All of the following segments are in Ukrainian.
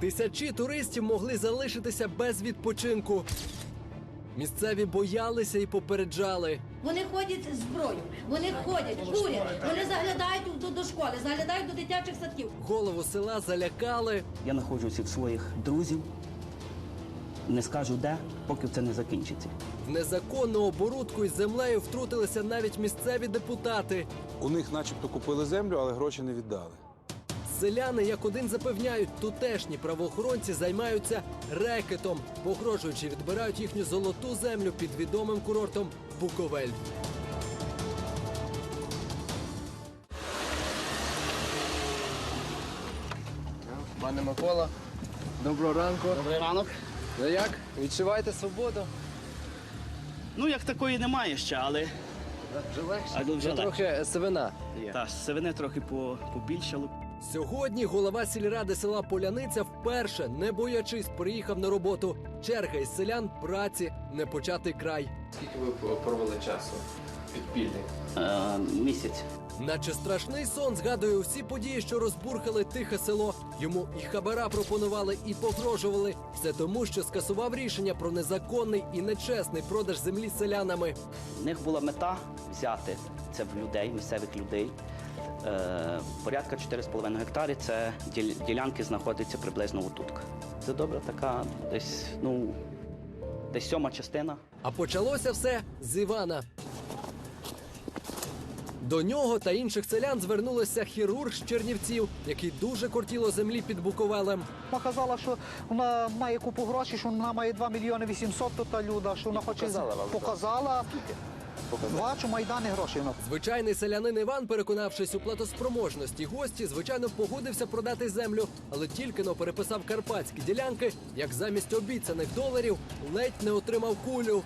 Тисячі туристів могли залишитися без відпочинку. Місцеві боялися і попереджали. Вони ходять з зброєю, вони ходять, курять, вони заглядають до, до школи, заглядають до дитячих садків. Голову села залякали. Я знаходжуся в своїх друзів. Не скажу де, поки це не закінчиться. В незаконну оборудку із землею втрутилися навіть місцеві депутати. У них начебто купили землю, але гроші не віддали. Селяни, як один запевняють, тутешні правоохоронці займаються рекетом, погрожуючи відбирають їхню золоту землю під відомим курортом Буковель. Пане Микола, доброго ранку. Добрий ранок. Ну як? Відчуваєте свободу? Ну, як такої немає ще, але Вже легше? Але вже Ну, трохи сивина є. та, сивини трохи по, побільшало. Сьогодні голова сільради села Поляниця вперше, не боячись, приїхав на роботу. Черга із селян праці не початий край. Скільки ви провели часу? Підпільник. Е, місяць. Наче страшний сон згадує усі події, що розбурхали тихе село. Йому і хабара пропонували, і погрожували. Все тому, що скасував рішення про незаконний і нечесний продаж землі селянами. В них була мета взяти це в людей, місцевих людей. Е, порядка 4,5 гектарів це ділянки знаходяться приблизно отут. Це добра така, десь, ну, десь сьома частина. А почалося все з Івана. До нього та інших селян звернулися хірург з Чернівців, який дуже кортіло землі під Буковелем. Вона казала, що вона має купу грошей, що вона має 2 мільйони 800, то та люда, що вона хоче Показала вам, Бачу, майдани вона. Звичайний селянин Іван, переконавшись у платоспроможності гості, звичайно, погодився продати землю, але тільки но переписав карпатські ділянки, як замість обіцяних доларів ледь не отримав кулю.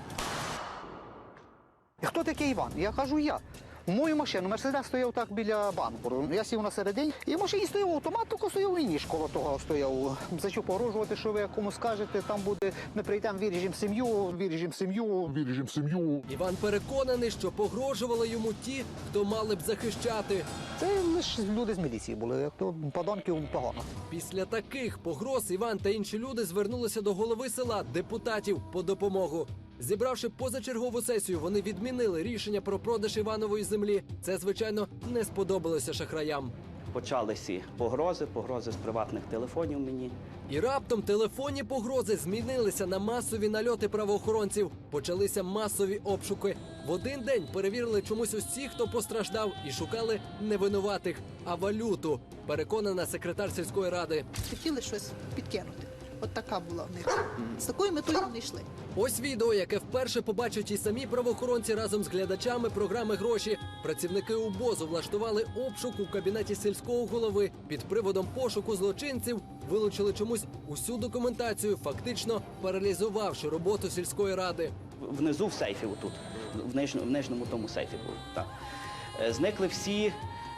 Хто такий Іван? Я кажу, я. Мою машину Мерседес стояв так біля банку. Я сів на середині, і в машині стояв автомат, тільки стояв і ніж коло того стояв. Зачав погрожувати, що ви кому скажете, там буде, ми прийдемо, виріжемо сім'ю, виріжемо сім'ю, виріжемо сім'ю. Іван переконаний, що погрожували йому ті, хто мали б захищати. Це лише люди з міліції були, як то подонків погано. Після таких погроз Іван та інші люди звернулися до голови села депутатів по допомогу. Зібравши позачергову сесію, вони відмінили рішення про продаж Іванової землі. Це, звичайно, не сподобалося шахраям. Почалися погрози, погрози з приватних телефонів мені. І раптом телефонні погрози змінилися на масові нальоти правоохоронців. Почалися масові обшуки. В один день перевірили чомусь усіх, хто постраждав, і шукали не винуватих, а валюту. Переконана секретар сільської ради. хотіли щось підкинути. От така була в них. З такою метою вони йшли. Ось відео, яке вперше побачать і самі правоохоронці разом з глядачами програми гроші. Працівники УБОЗу влаштували обшук у кабінеті сільського голови під приводом пошуку злочинців. Вилучили чомусь усю документацію, фактично паралізувавши роботу сільської ради. Внизу в сейфі, отут, в нижньому, в нижньому тому сейфі був. Так. Е, Зникли всі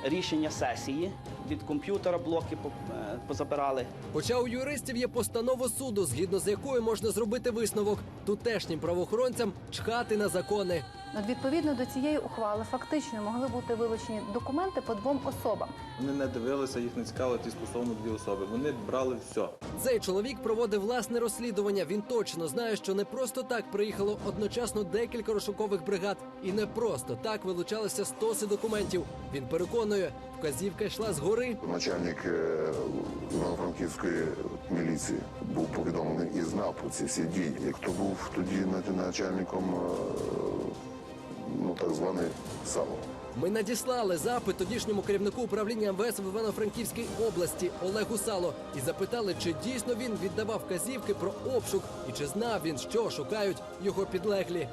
рішення сесії. Від комп'ютера блоки е, позабирали. Хоча у юристів є постанова суду, згідно з якою можна зробити висновок тутешнім правоохоронцям чхати на закони. От відповідно до цієї ухвали фактично могли бути вилучені документи по двом особам. Вони не дивилися, їх не цікавили ті стосовно дві особи. Вони брали все. Цей чоловік проводив власне розслідування. Він точно знає, що не просто так приїхало одночасно декілька розшукових бригад, і не просто так вилучалися стоси документів. Він переконує, вказівка йшла згори. Начальник е, Івано-Франківської міліції був повідомлений і знав про ці всі дії. Як то був тоді на- начальником е, ну так званий САМО. Ми надіслали запит тодішньому керівнику управління МВС в Івано-Франківській області Олегу Сало і запитали, чи дійсно він віддавав вказівки про обшук і чи знав він, що шукають його підлеглі.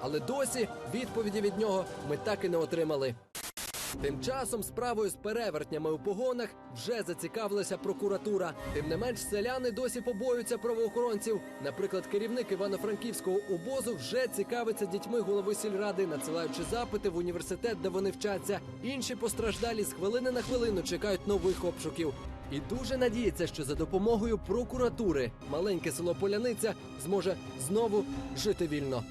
Але досі відповіді від нього ми так і не отримали. Тим часом справою з перевертнями у погонах вже зацікавилася прокуратура. Тим не менш, селяни досі побоюються правоохоронців. Наприклад, керівник Івано-Франківського обозу вже цікавиться дітьми голови сільради, надсилаючи запити в університет, де вони вчаться. Інші постраждалі з хвилини на хвилину чекають нових обшуків. І дуже надіється, що за допомогою прокуратури маленьке село Поляниця зможе знову жити вільно.